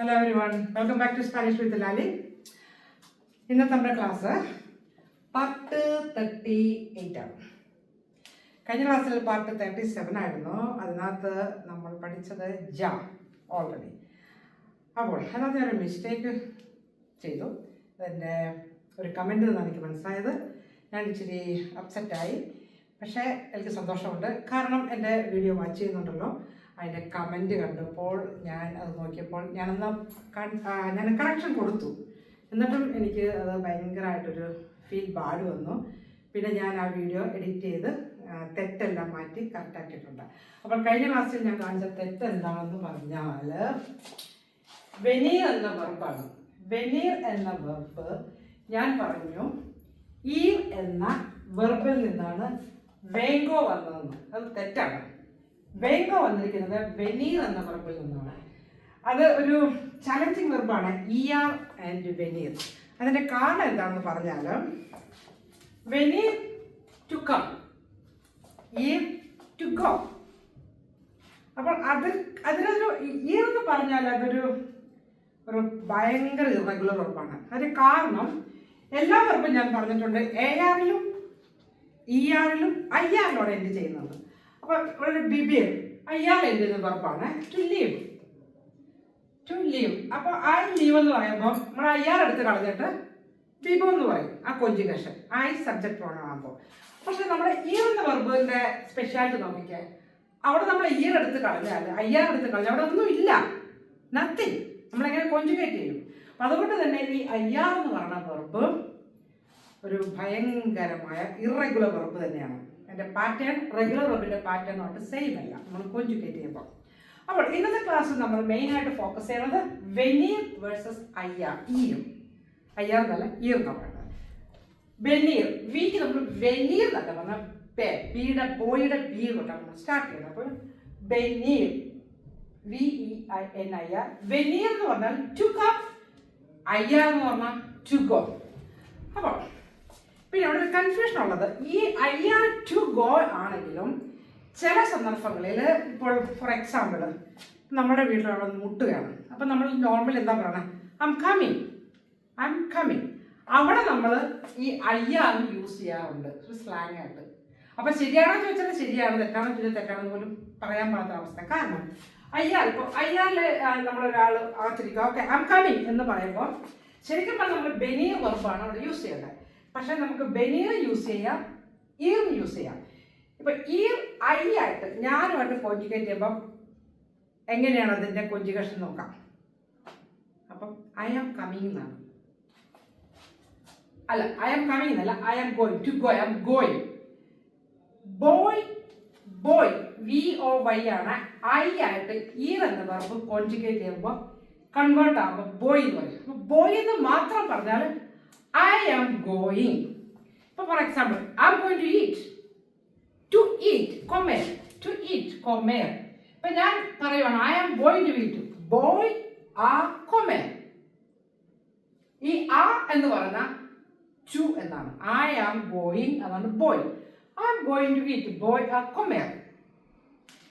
Hello every one welcome back to Spanish with Lali ഇന്നത്തെ നമ്മുടെ class part thirty eight ആണ്. കഴിഞ്ഞ ക്ലാസ്സിൽ പാർട്ട് തേർട്ടി സെവൻ ആയിരുന്നു. അതിനകത്ത് നമ്മൾ പഠിച്ചത് ജ ഓൾറെഡി അപ്പോൾ അതിനകത്ത് ഞാനൊരു മിസ്റ്റേക്ക് ചെയ്തു. അതിന്റെ ഒരു കമന്റ് നിന്നാണ് എനിക്ക് മനസ്സിലായത്. ഞാൻ ഇച്ചിരി അപ്സെറ്റായി പക്ഷേ എനിക്ക് സന്തോഷമുണ്ട്. കാരണം എന്റെ വീഡിയോ വാച്ച് ചെയ്യുന്നുണ്ടല്ലോ. അതിന്റെ കമന്റ് കണ്ടപ്പോൾ ഞാൻ അത് നോക്കിയപ്പോൾ ഞാനെന്നാ ഞാൻ കറക്ഷൻ കൊടുത്തു. എന്നിട്ടും എനിക്ക് അത് ഭയങ്കരമായിട്ടൊരു ഫീൽ ബാഡ് വന്നു. പിന്നെ ഞാൻ ആ വീഡിയോ എഡിറ്റ് ചെയ്ത് തെറ്റെല്ലാം മാറ്റി കറക്റ്റാക്കിയിട്ടുണ്ട് അപ്പോൾ കഴിഞ്ഞ ക്ലാസ്സിൽ ഞാൻ കാണിച്ച തെറ്റ് എന്താണെന്ന് പറഞ്ഞാൽ വെനീർ എന്ന വെർബാണ് വെനീർ എന്ന വെർബ് ഞാൻ പറഞ്ഞു ഈ എന്ന വെർബിൽ നിന്നാണ് വേങ്കോ വന്നതെന്ന്. അത് തെറ്റാണ്. വേങ്കോ വന്നിരിക്കുന്നത് വെനീർ എന്ന വെർബിൽ നിന്നാണ്. അത് ഒരു ചലഞ്ചിങ് വെർബാണ് ഇ ആർ ആൻഡ് വെനീർ അതിന്റെ കാരണം എന്താണെന്ന് പറഞ്ഞാൽ വെനീർ ടു കം ഈ ടു ഗോ അപ്പോൾ അത് അതിനൊരു ഈർ എന്ന് പറഞ്ഞാൽ അതൊരു ഒരു ഭയങ്കര ഇറഗുലർ ഉറപ്പാണ് അതിന് കാരണം എല്ലാ വെറുപ്പും ഞാൻ പറഞ്ഞിട്ടുണ്ട് എ ആറിലും ഇ ആറിലും ഐ ആറിലോടെ എൻഡ് ചെയ്യുന്നത്? അപ്പോൾ ഇവിടെ ബി അയാൾ എൻഡ് ചെയ്യുന്ന ടു ലീവ് ടു ലീവ് അപ്പോൾ ഐ ലീവ് എന്ന് പറയുമ്പോൾ നമ്മൾ അയാൾ എടുത്ത് കളഞ്ഞിട്ട് ബിബോ എന്ന് പറയും. ആ കൊഞ്ചുകേഷൻ ഐ സബ്ജക്റ്റ് ആകുമ്പോൾ പക്ഷെ നമ്മുടെ ഈ എന്ന വെർബിന്റെ സ്പെഷ്യാലിറ്റി നോക്കിക്കേ. അവിടെ നമ്മൾ ഇയർ എടുത്ത് കളഞ്ഞാൽ അയ്യാർ എടുത്ത് കളഞ്ഞാൽ അവിടെ ഒന്നും ഇല്ല. നത്തിങ് നമ്മളെങ്ങനെ കൊഞ്ചുകേറ്റ് ചെയ്യും? അപ്പം അതുകൊണ്ട് തന്നെ ഈ അയ്യാർ എന്ന് പറയുന്ന വെർബ് ഒരു ഭയങ്കരമായ ഇറഗുലർ വെർബ് തന്നെയാണ്. എന്റെ പാറ്റേൺ റെഗുലർ റബ്ബിന്റെ പാറ്റേണുമായിട്ട് സെയിം അല്ല. നമ്മൾ കൊഞ്ചുക്കേറ്റ് ചെയ്യുമ്പോൾ. അപ്പോൾ ഇന്നത്തെ ക്ലാസ്സിൽ നമ്മൾ മെയിനായിട്ട് ഫോക്കസ് ചെയ്യുന്നത് വെനീർ വേഴ്സസ് അയ്യാർ ഈയും അയ്യാർ എന്നല്ല ഈർ എന്ന് പറയുന്നത്. വെനീർ വിക്ക് നമ്മൾ വെനീർ എന്നല്ല പറഞ്ഞാൽ പേ ബിയുടെ ബോയുടെ ബി കൊണ്ടാണ് നമ്മൾ സ്റ്റാർട്ട് ചെയ്യുന്നത്. അപ്പോൾ veneer V E I N I R veneer എന്ന് പറഞ്ഞാൽ ടു കപ്പ് അയ്യാർ എന്ന് പറഞ്ഞാൽ ടു ഗോ അപ്പോൾ പിന്നെ അവിടെ ഒരു കൺഫ്യൂഷൻ ഉള്ളത്. ഈ ഐ ആർ ടു ഗോ ആണെങ്കിലും ചില സന്ദർഭങ്ങളിൽ ഇപ്പോൾ ഫോർ എക്സാമ്പിൾ നമ്മുടെ വീട്ടിലുള്ള മുട്ടുകയാണ്. അപ്പം നമ്മൾ നോർമൽ എന്താ പറയണേ? ഐം കമ്മിങ് ഐം കമ്മിങ് അവിടെ നമ്മൾ ഈ ആർ യൂസ് ചെയ്യാറുണ്ട്. സ്ലാങ് ആയിട്ട്. അപ്പം ശരിയാണോ ചോദിച്ചാൽ ശരിയാണ്. തെറ്റാണോ ചോദിച്ചാൽ തെറ്റാണെന്ന് പോലും പറയാൻ പാടാത്ത അവസ്ഥ. കാരണം ആർ ഇപ്പോൾ ആറിൽ നമ്മളൊരാൾ അകത്തിരിക്കുക ഓക്കെ ഐം കമ്മിങ് എന്ന് പറയുമ്പോൾ ശരിക്കും പറഞ്ഞാൽ നമ്മൾ ബെനിയ വെർബാണ് അവിടെ യൂസ് ചെയ്യേണ്ടത്. പക്ഷേ നമുക്ക് ബനീർ യൂസ് ചെയ്യാം ഈർ യൂസ് ചെയ്യാം. ഇപ്പൊ ഈർ ഐ ആയിട്ട് ഞാനുമായിട്ട് കോഞ്ചുഗേറ്റ് ചെയ്യുമ്പം എങ്ങനെയാണ് അതിന്റെ കൊഞ്ചുകേഷൻ നോക്കാം? അപ്പം ഐ ആം കമ്മിങ് എന്നാണ് അല്ല ഐ ആം കമ്മിങ് എന്നല്ല I am going to go I am going boy ബോയ് വി ഒ വൈ ആണ് ഐ ആയിട്ട് ഈർ എന്ന വെർബ് കോഞ്ചുഗേറ്റ് ചെയ്യുമ്പോൾ കൺവേർട്ട് ആകുമ്പോൾ ബോയ് എന്ന് പറയും. ബോയ് എന്ന് മാത്രം പറഞ്ഞാൽ ഐ ആം ഗോയിങ് ഇപ്പോൾ for example I am going to eat to eat കൊമേർ to eat കൊമേർ ഇപ്പം ഞാൻ പറയുവാണ് I am going to eat boy ആ കൊമേർ ഈ ആ എന്ന് പറഞ്ഞ ടു എന്നാണ്. ഐ ആം ഗോയിങ് അതാണ് boy I am going to eat boy ആ കൊമേർ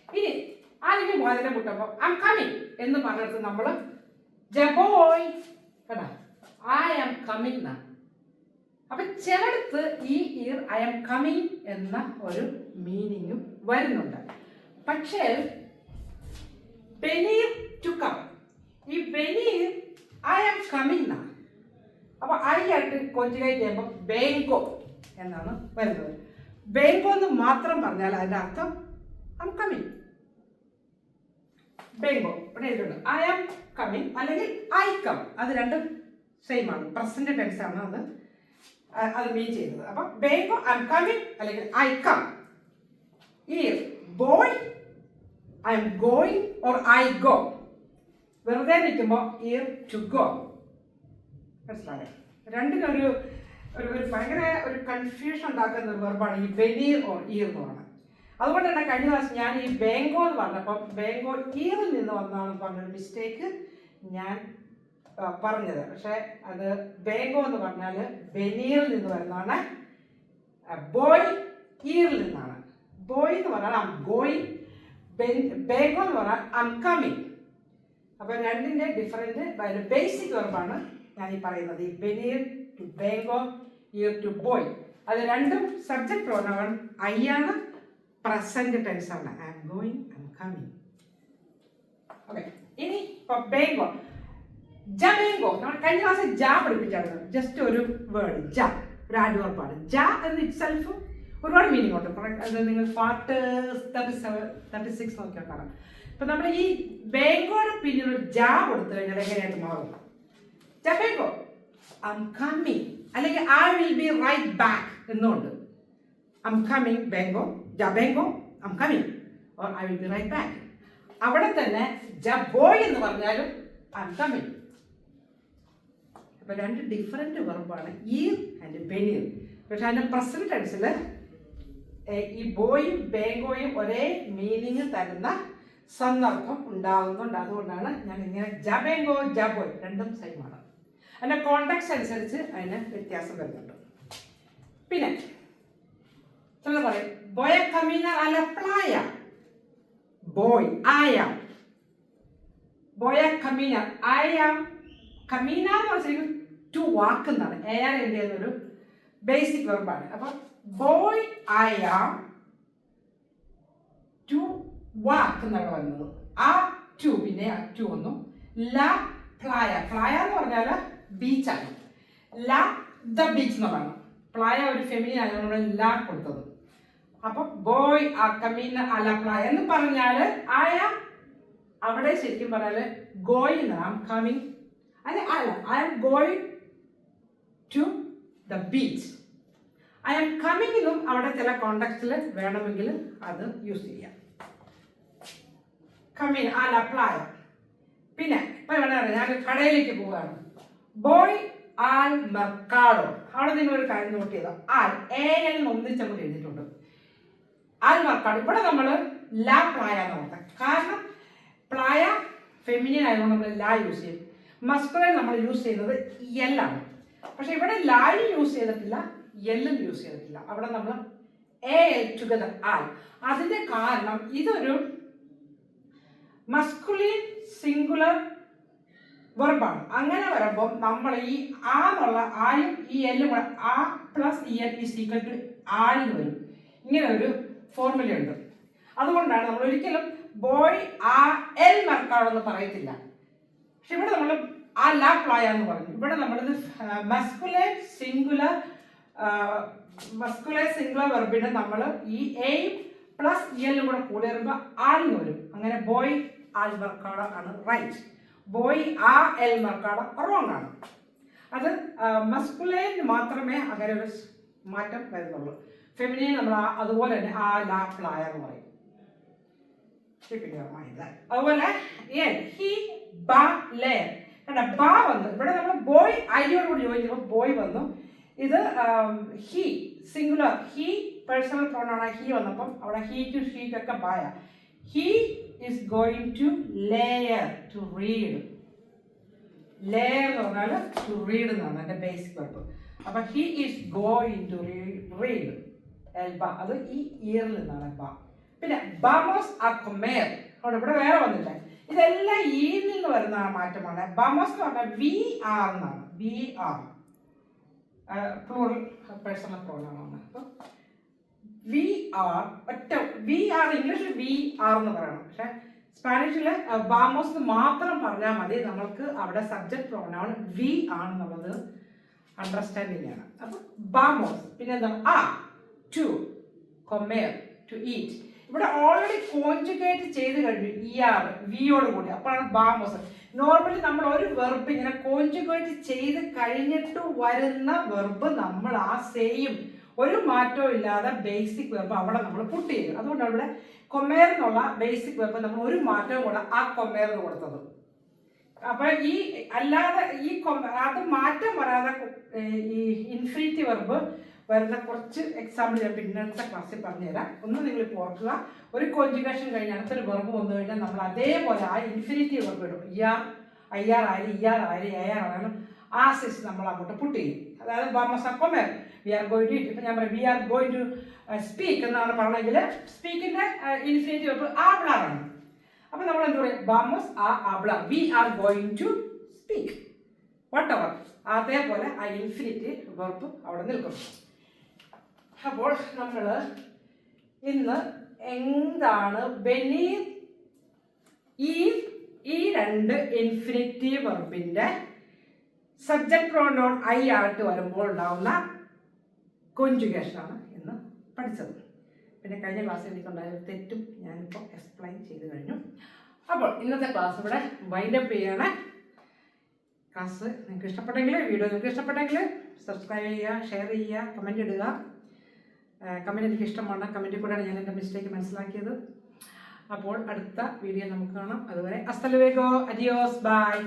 ഇനി ആരെങ്കിലും വാതിലെ മുട്ടുമ്പോൾ ഐ എം കമ്മിങ് എന്ന് പറഞ്ഞിട്ട് നമ്മൾ ജബോയ് കേട്ടോ ഐ ആം കമ്മിങ് എന്നാണ്. അപ്പൊ ചിലടത്ത് ഈ ഇർ ഐ ആം കമ്മിങ് എന്ന ഒരു മീനിങ്ങും വരുന്നുണ്ട്. പക്ഷേ ബെനീർ ടു കം ഈ ബെനീർ ഐ ആം കമ്മിങ് അപ്പൊ ഐ ആയിട്ട് കോഞ്ചുഗേറ്റ് ചെയ്യുമ്പോൾ ബേങ്കോ എന്നാണ് വരുന്നത്. ബേങ്കോ എന്ന് മാത്രം പറഞ്ഞാൽ അതിന്റെ അർത്ഥം ഐ ആം കമ്മിങ് ബേങ്കോ ഇവിടെ ഐ ആം കമ്മിങ് അല്ലെങ്കിൽ ഐ കം അത് രണ്ടും സെയിം ആണ്. പ്രസന്റ് ടെൻസ് ആണ് അത്? അത് മീൻ ചെയ്യുന്നത്. അപ്പം ബേഗോ ഐ എം കമ്മിങ് അല്ലെങ്കിൽ ഐ കം ഈ boy I'm going or I go വെറുതെ നിൽക്കുമ്പോൾ ഇയർ ടു ഗോ മനസ്സിലായോ? രണ്ടിനൊരു ഒരു ഒരു ഭയങ്കര ഒരു കൺഫ്യൂഷൻ ഉണ്ടാക്കുന്ന ഒരു വെർബാണ് ഈ ബെനീർ ഓർ ഇയർ എന്ന് പറയുന്നത്. അതുകൊണ്ട് തന്നെ കഴിഞ്ഞ പ്രാവശ്യം ഞാൻ ഈ ബേങ്കോ എന്ന് പറഞ്ഞപ്പോൾ ബേങ്കോ ഇയറിൽ നിന്ന് വന്നാണെന്ന് പറഞ്ഞൊരു മിസ്റ്റേക്ക് ഞാൻ പറഞ്ഞത്. പക്ഷേ അത് ബേങ്കോ എന്ന് പറഞ്ഞാൽ ബെനീറിൽ നിന്ന് വരുന്നതാണ്. ബോയ് ഈറിൽ നിന്നാണ്. ബോയ് എന്ന് പറഞ്ഞാൽ ഐ ഗോയിങ് ബേഗോ എന്ന് പറഞ്ഞാൽ ഐ കമ്മിങ് അപ്പോൾ രണ്ടിന്റെ ഡിഫറന്റ് ബേസിക് വെർബാണ് ഞാൻ ഈ പറയുന്നത്. ഈ ബെനീർ ടു ബേഗോ ഇയർ ടു ബോയ്. അത് രണ്ടും സബ്ജക്ട് പ്രോനവൺ ഐ ആണ് പ്രസന്റ് ടെൻസ് ആണ്. I am going I'm coming okay ഇനി ഇപ്പൊ ബേഗോ. ജബേഗോ നമ്മൾ കഴിഞ്ഞ ക്ലാസ്സിൽ ജ പഠിപ്പിച്ചായിരുന്നു. ജസ്റ്റ് ഒരു വേർഡ് ജ. ഒരു ആഡ്വർപ്പാണ് ജ എന്ന് ഇറ്റ് സെൽഫ് ഒരുപാട് മീനിങ് ഉണ്ട്? അത് നിങ്ങൾ part thirty seven thirty six നോക്കിയാൽ കാണാം. ഇപ്പൊ നമ്മൾ ഈ ബേങ്കോയുടെ പിന്നിൽ ഒരു ജാ കൊടുത്തു കഴിഞ്ഞാൽ എങ്ങനെയായിട്ട് മാറും? ജബേഗോ ഐ എം കമ്മിങ് അല്ലെങ്കിൽ I will be right back എന്നുണ്ട്. ഐ കമ്മിങ് ബേങ്കോ ജബേങ്കോ I'm coming or I will be right back അവിടെ തന്നെ ജബോയ് എന്ന് പറഞ്ഞാലും ഐ കമ്മിങ് അപ്പൊ രണ്ട് ഡിഫറെന്റ് വെർബാണ് ഈ ആൻഡ് ബെനിയർ പക്ഷെ അതിന്റെ പ്രസന്റ് ടെൻസിൽ ഈ ബോയും ബേങ്കോയും ഒരേ മീനിങ് തരുന്ന സന്ദർഭം ഉണ്ടാകുന്നുണ്ട് അതുകൊണ്ടാണ് ഞാൻ ഇങ്ങനെ ജബേങ്കോ ജബോയ് രണ്ടും സെയിമാണ് അതിന്റെ കോണ്ടാക്ട് അനുസരിച്ച് അതിന് വ്യത്യാസം വരുന്നുണ്ട്. പിന്നെ ചിലർ പറയും ബോയ കമീന അല പ്ലായ ബോയ് ആയ. ബോയ കമീന ആയ. കമീന എന്ന് പറഞ്ഞാൽ ടു വാക്ക് എന്നാണ് എ ആർ എൻ ഡി എന്നൊരു ബേസിക് വെർബാണ് അപ്പൊ ബോയ് ഐ ആം ടു വാക്ക് എന്നാണ് വരുന്നത് ആ ടു പിന്നെ ആ ടു ഒന്നും ല പ്ലായ. പ്ലായ എന്ന് പറഞ്ഞാൽ ബീച്ചാണ് ല ദ ബീച്ച് എന്ന് പറയണം. പ്ലായ ഒരു ഫെമിനിൻ ആയതുകൊണ്ട് ല കൊടുത്തത്. അപ്പൊ ബോയ് ആ കമീന അല പ്ലായ എന്ന് പറഞ്ഞാൽ ആയ അവിടെ ശരിക്കും പറഞ്ഞാൽ ഗോയിങ് ഐ ആം കമ്മിങ് അല്ല അല്ല I am going to the beach I am കമ്മിങ്ങിലും അവിടെ ചില കോണ്ടാക്ട്സിൽ വേണമെങ്കിൽ അത് യൂസ് ചെയ്യാം. കമ്മിൻ ആൽ അപ്ലൈ പിന്നെ ഇപ്പൊ ഇവിടെ ഞാൻ കടയിലേക്ക് പോവുകയാണ്. ബോയ് ആൽ മെർക്കാഡോ അവിടെ നിങ്ങൾ ഒരു കാര്യം നോട്ട് ചെയ്തോ? ആൽ എ എൽ ഒന്നിച്ച് ഒന്നിച്ചങ്ങോട്ട് എഴുതിയിട്ടുണ്ട്. ആൽ മെർക്കാഡോ ഇവിടെ നമ്മൾ ലാ പ്ലായ എന്ന് പറഞ്ഞത് കാരണം പ്ലായ ഫെമിനിയൻ ആയതുകൊണ്ട് നമ്മൾ ലാ യൂസ് ചെയ്യും. മസ്കുലൈൻ നമ്മൾ യൂസ് ചെയ്യുന്നത് എല്ലാണ് പക്ഷെ ഇവിടെ ലായും യൂസ് ചെയ്തിട്ടില്ല എല്ലും യൂസ് ചെയ്തിട്ടില്ല. അവിടെ നമ്മൾ എ എൽ ടുഗദർ ആൽ അതിന്റെ കാരണം ഇതൊരു മസ്കുലിൻ സിംഗുലർ വെർബാണ് അങ്ങനെ വരുമ്പോൾ നമ്മൾ ഈ ആ എന്നുള്ള ആയും ഈ എല്ലും കൂടെ ആ plus E L is equal to ആലിന് വരും. ഇങ്ങനെ ഒരു ഫോർമുല ഉണ്ട്. അതുകൊണ്ടാണ് നമ്മൾ ഒരിക്കലും ബോയ് ആ എൽ മർക്കാണെന്ന് പറയത്തില്ല. പക്ഷെ ഇവിടെ നമ്മൾ ആ ലാ പ്ലായ എന്ന് പറഞ്ഞു. ഇവിടെ നമ്മളിത് മസ്കുലർ സിംഗുലർ മസ്കുലർ സിംഗുലർ വെർബിന് നമ്മൾ ഈ എയിം പ്ലസ് എല്ലും കൂടെ കൂടി വരുമ്പോൾ എന്ന് വരും. അങ്ങനെ ബോയ് ആൽ മർക്കാട ആണ് റൈറ്റ് ബോയ് ആ എൽ മർക്കാട റോങ് ആണ്. അത് മസ്കുലൈൻ മാത്രമേ അങ്ങനെ ഒരു മാറ്റം വരുന്നുള്ളൂ. ഫെമിനെ നമ്മൾ അതുപോലെ തന്നെ ആ ലാ പ്ലായ എന്ന് പറയും. അതുപോലെ ഹി ബ ലേ കണ്ട ബാ വന്നു. ഇവിടെ നമ്മൾ ബോയ് ഐയോട് കൂടി ചോദിക്കുമ്പോൾ ബോയ് വന്നു. ഇത് ഹി സിംഗുലർ ഹി പേഴ്സണൽ പ്രോണാണ് ഹി വന്നപ്പം അവിടെ ഹി ടു ഷീക്കൊക്കെ ബായ. ഹി ഈസ് ഗോയിങ് ടു ലെയർ ടു റീഡ് ലെയർ എന്ന് പറഞ്ഞാൽ ടു റീഡ് എന്നാണ് എന്റെ ബേസിക് വെർബ് അപ്പം he is going to read Elba അത് ഈ ഇയറിൽ നിന്നാണ് ബ. പിന്നെ ബമോസ് ആ അവിടെ ഇവിടെ വേറെ വന്നില്ല? ഇതെല്ലാം ഈ നിന്ന് വരുന്ന മാറ്റമാണ്. ബമസ് എന്ന് പറഞ്ഞാൽ വി ആർ എന്നാണ്. വി ആർ പ്ലൂറൽ പേഴ്സണൽ അപ്പം വി ആർ ഒറ്റ വി ആർ ഇംഗ്ലീഷിൽ വി ആർ എന്ന് പറയണം. പക്ഷെ സ്പാനിഷിൽ ബാമോസ് മാത്രം പറഞ്ഞാൽ മതി. നമ്മൾക്ക് അവിടെ സബ്ജക്ട് പ്രോണൗൺ വി ആണെന്നുള്ളത് അണ്ടർസ്റ്റാൻഡിങ് ആണ്. അപ്പം ബാമോസ് പിന്നെ എന്താ ആ ടു കൊമേർ ടു ഈറ്റ് ഇവിടെ ഓൾറെഡി കോഞ്ചുഗേറ്റ് ചെയ്ത് കഴിഞ്ഞു ഇ ആർ വിയോട് കൂടി. അപ്പോഴാണ് ബാമോസ് നോർമലി നമ്മൾ ഒരു വെർബ് ഇങ്ങനെ കോഞ്ചുഗേറ്റ് ചെയ്ത് കഴിഞ്ഞിട്ട് വരുന്ന വെർബ് നമ്മൾ ആ സെയിം ഒരു മാറ്റവും ഇല്ലാതെ ബേസിക് വെർബ് അവിടെ നമ്മൾ പുട്ട് ചെയ്യും അതുകൊണ്ടാണ് ഇവിടെ കൊമേർ എന്നുള്ള ബേസിക് വെർബ് നമ്മൾ ഒരു മാറ്റവും കൂടെ ആ കൊമേറിന് കൊടുത്തത്. അപ്പൊ ഈ അല്ലാതെ ഈ അത് മാറ്റം വരാതെ ഈ ഇൻഫിനിറ്റി വെർബ് വരുന്ന കുറച്ച് എക്സാമ്പിൾ ഞാൻ പിന്നത്തെ ക്ലാസ്സിൽ പറഞ്ഞുതരാം. ഒന്ന് നിങ്ങൾ ഓർക്കുക ഒരു കോഞ്ചുഗേഷൻ കഴിഞ്ഞ് അടുത്തൊരു വെർബ് വന്നു കഴിഞ്ഞാൽ നമ്മൾ അതേപോലെ ആ ഇൻഫിനിറ്റി വെർബ് ഇടും. ഇ ആർ ഐ ആർ ആയാലും ഇ ആർ ആയാലും എ ആർ ആയാലും ആ സിസ് നമ്മൾ അങ്ങോട്ട് പുട്ട് ചെയ്യും. അതായത് ബാമസക്കൊമേർ വി ആർ ഗോയിങ് ടു ഇപ്പം ഞാൻ പറയും we are going to speak എന്നാണ് പറഞ്ഞെങ്കിൽ സ്പീക്കിന്റെ ഇൻഫിനിറ്റി വെർബ് ആബ്ലാറാണ് അപ്പോൾ നമ്മൾ എന്താ പറയുക വാമസ് ആ ആബ്ല we are going to speak what അവർ അതേപോലെ ആ ഇൻഫിനിറ്റ് വെർബ് അവിടെ നിൽക്കും. അപ്പോൾ നമ്മൾ ഇന്ന് എന്താണ് ബെനി ഈ ഈ രണ്ട് ഇൻഫിനിറ്റീവ് വെർബിന്റെ സബ്ജക്ട് പ്രോണോൺ ഐ ആയിട്ട് വരുമ്പോൾ ഉണ്ടാവുന്ന കോഞ്ചുഗേഷനാണ് ഇന്ന് പഠിച്ചത്. പിന്നെ കഴിഞ്ഞ ക്ലാസ്സിൽ എനിക്കുണ്ടായ തെറ്റും ഞാനിപ്പോൾ എക്സ്പ്ലെയിൻ ചെയ്ത് കഴിഞ്ഞു. അപ്പോൾ ഇന്നത്തെ ക്ലാസ് ഇവിടെ വൈൻഡപ്പ് ചെയ്യണേ. ക്ലാസ് നിങ്ങൾക്ക് ഇഷ്ടപ്പെട്ടെങ്കിൽ വീഡിയോ നിങ്ങൾക്ക് ഇഷ്ടപ്പെട്ടെങ്കിൽ സബ്സ്ക്രൈബ് ചെയ്യുക ഷെയർ ചെയ്യുക കമന്റ് ഇടുക. കമന്റ് എനിക്ക് ഇഷ്ടമാണ്. കമന്റിൽ കൂടെയാണ് ഞാൻ എന്റെ മിസ്റ്റേക്ക് മനസ്സിലാക്കിയത്. അപ്പോൾ അടുത്ത വീഡിയോ നമുക്ക് കാണാം. അതുവരെ അസ്തലുവേഗോ അഡിയോസ് ബൈ